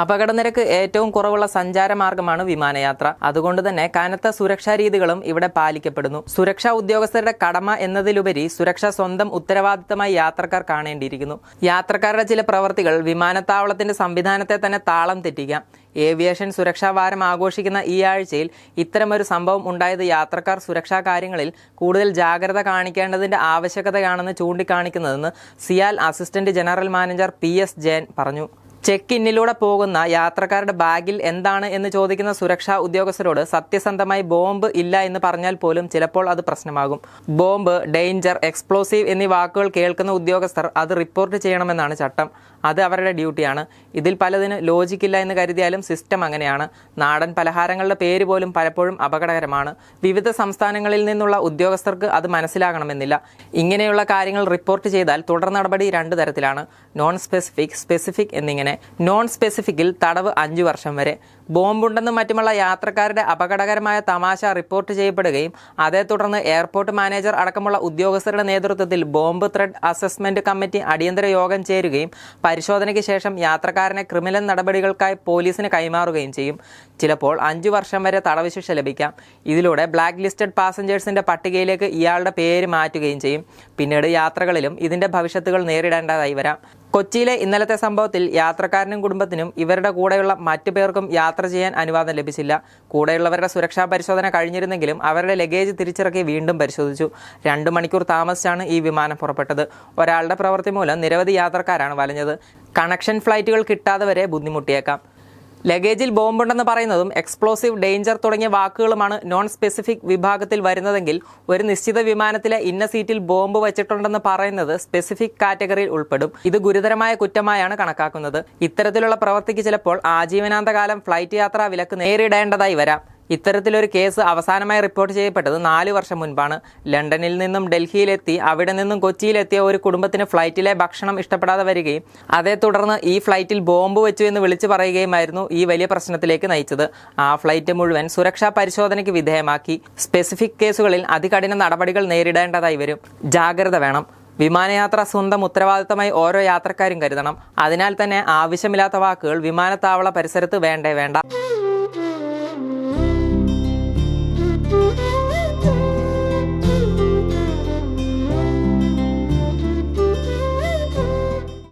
അപകടനിരക്ക് ഏറ്റവും കുറവുള്ള സഞ്ചാരമാർഗമാണ് വിമാനയാത്ര. അതുകൊണ്ട് തന്നെ കനത്ത സുരക്ഷാ രീതികളും ഇവിടെ പാലിക്കപ്പെടുന്നു. സുരക്ഷാ ഉദ്യോഗസ്ഥരുടെ കടമ എന്നതിലുപരി സുരക്ഷ സ്വന്തം ഉത്തരവാദിത്തമായി യാത്രക്കാർ കാണേണ്ടിയിരിക്കുന്നു. യാത്രക്കാരുടെ ചില പ്രവർത്തികൾ വിമാനത്താവളത്തിന്റെ സംവിധാനത്തെ തന്നെ താളം തെറ്റിക്കാം. ഏവിയേഷൻ സുരക്ഷാ വാരം ആഘോഷിക്കുന്ന ഈ ആഴ്ചയിൽ ഇത്തരമൊരു സംഭവം ഉണ്ടായത് യാത്രക്കാർ സുരക്ഷാ കാര്യങ്ങളിൽ കൂടുതൽ ജാഗ്രത കാണിക്കേണ്ടതിന്റെ ആവശ്യകതയാണെന്ന് ചൂണ്ടിക്കാണിക്കുന്നതെന്ന് CIAL assistant general manager P S Jayan പറഞ്ഞു. ചെക്ക് ഇന്നിലൂടെ പോകുന്ന യാത്രക്കാരുടെ ബാഗിൽ എന്താണ് എന്ന് ചോദിക്കുന്ന സുരക്ഷാ ഉദ്യോഗസ്ഥരോട് സത്യസന്ധമായി ബോംബ് ഇല്ല എന്ന് പറഞ്ഞാൽ പോലും ചിലപ്പോൾ അത് പ്രശ്നമാകും. ബോംബ് ഡേഞ്ചർ എക്സ്പ്ലോസീവ് എന്നീ വാക്കുകൾ കേൾക്കുന്ന ഉദ്യോഗസ്ഥർ അത് റിപ്പോർട്ട് ചെയ്യണമെന്നാണ് ചട്ടം. അത് അവരുടെ ഡ്യൂട്ടിയാണ്. ഇതിൽ പലതിന് ലോജിക്കില്ല എന്ന് കരുതിയാലും സിസ്റ്റം അങ്ങനെയാണ്. നാടൻ പലഹാരങ്ങളുടെ പേര് പോലും പലപ്പോഴും അപകടകരമാണ്. വിവിധ സംസ്ഥാനങ്ങളിൽ നിന്നുള്ള ഉദ്യോഗസ്ഥർക്ക് അത് മനസ്സിലാകണമെന്നില്ല. ഇങ്ങനെയുള്ള കാര്യങ്ങൾ റിപ്പോർട്ട് ചെയ്താൽ തുടർ നടപടി രണ്ട് തരത്തിലാണ്. നോൺ സ്പെസിഫിക് സ്പെസിഫിക് എന്നിങ്ങനെ. നോൺ സ്പെസിഫിക്കിൽ തടവ് അഞ്ചു വർഷം വരെ. ബോംബുണ്ടെന്നും മറ്റുമുള്ള യാത്രക്കാരുടെ അപകടകരമായ തമാശ റിപ്പോർട്ട് ചെയ്യപ്പെടുകയും അതേ തുടർന്ന് എയർപോർട്ട് മാനേജർ അടക്കമുള്ള ഉദ്യോഗസ്ഥരുടെ നേതൃത്വത്തിൽ ബോംബ് ത്രെഡ് അസസ്മെന്റ് കമ്മിറ്റി അടിയന്തര യോഗം ചേരുകയും പരിശോധനയ്ക്ക് ശേഷം യാത്രക്കാരനെ ക്രിമിനൽ നടപടികൾക്കായി പോലീസിന് കൈമാറുകയും ചെയ്യും. ചിലപ്പോൾ അഞ്ചു വർഷം വരെ തടവ് ശിക്ഷ ലഭിക്കാം. ഇതിലൂടെ ബ്ലാക്ക് ലിസ്റ്റഡ് പാസഞ്ചേഴ്സിന്റെ പട്ടികയിലേക്ക് ഇയാളുടെ പേര് മാറ്റുകയും ചെയ്യും. പിന്നീട് യാത്രകളിലും ഇതിന്റെ ഭവിഷ്യത്തുകൾ നേരിടേണ്ടതായി വരാം. കൊച്ചിയിലെ ഇന്നലത്തെ സംഭവത്തിൽ യാത്രക്കാരനും കുടുംബത്തിനും ഇവരുടെ കൂടെയുള്ള മറ്റു പേർക്കും യാത്ര ചെയ്യാൻ അനുവാദം ലഭിച്ചില്ല. കൂടെയുള്ളവരുടെ സുരക്ഷാ പരിശോധന കഴിഞ്ഞിരുന്നെങ്കിലും അവരുടെ ലഗേജ് തിരിച്ചിറക്കി വീണ്ടും പരിശോധിച്ചു. രണ്ട് മണിക്കൂർ താമസിച്ചാണ് ഈ വിമാനം പുറപ്പെട്ടത്. ഒരാളുടെ പ്രവൃത്തി മൂലം നിരവധി യാത്രക്കാരാണ് വലഞ്ഞത്. കണക്ഷൻ ഫ്ലൈറ്റുകൾ കിട്ടാതെ വരെ ബുദ്ധിമുട്ടിയേക്കാം. ലഗേജിൽ ബോംബുണ്ടെന്ന് പറയുന്നതും എക്സ്പ്ലോസീവ് ഡേഞ്ചർ തുടങ്ങിയ വാക്കുകളുമാണ് നോൺ സ്പെസിഫിക് വിഭാഗത്തിൽ വരുന്നതെങ്കിൽ ഒരു നിശ്ചിത വിമാനത്തിലെ ഇന്ന സീറ്റിൽ ബോംബ് വച്ചിട്ടുണ്ടെന്ന് പറയുന്നത് സ്പെസിഫിക് കാറ്റഗറിയിൽ ഉൾപ്പെടും. ഇത് ഗുരുതരമായ കുറ്റമായാണ് കണക്കാക്കുന്നത്. ഇത്തരത്തിലുള്ള പ്രവൃത്തിക്ക് ചിലപ്പോൾ ആജീവനാന്തകാലം ഫ്ലൈറ്റ് യാത്രാ വിലക്ക് നേരിടേണ്ടതായി വരാം. ഇത്തരത്തിലൊരു കേസ് അവസാനമായി റിപ്പോർട്ട് ചെയ്യപ്പെട്ടത് നാല് വർഷം മുൻപാണ്. ലണ്ടനിൽ നിന്നും ഡൽഹിയിലെത്തി അവിടെ നിന്നും കൊച്ചിയിലെത്തിയ ഒരു കുടുംബത്തിന് ഫ്ലൈറ്റിലെ ഭക്ഷണം ഇഷ്ടപ്പെടാതെ വരികയും അതേ തുടർന്ന് ഈ ഫ്ലൈറ്റിൽ ബോംബ് വെച്ചു എന്ന് വിളിച്ചു പറയുകയുമായിരുന്നു ഈ വലിയ പ്രശ്നത്തിലേക്ക് നയിച്ചത്. ആ ഫ്ലൈറ്റ് മുഴുവൻ സുരക്ഷാ പരിശോധനയ്ക്ക് വിധേയമാക്കി. സ്പെസിഫിക് കേസുകളിൽ അതികഠിന നടപടികൾ നേരിടേണ്ടതായി വരും. ജാഗ്രത വേണം. വിമാനയാത്ര സ്വന്തം ഉത്തരവാദിത്തമായി ഓരോ യാത്രക്കാരും കരുതണം. അതിനാൽ തന്നെ ആവശ്യമില്ലാത്ത വാക്കുകൾ വിമാനത്താവള പരിസരത്ത് വേണ്ടേ വേണ്ട.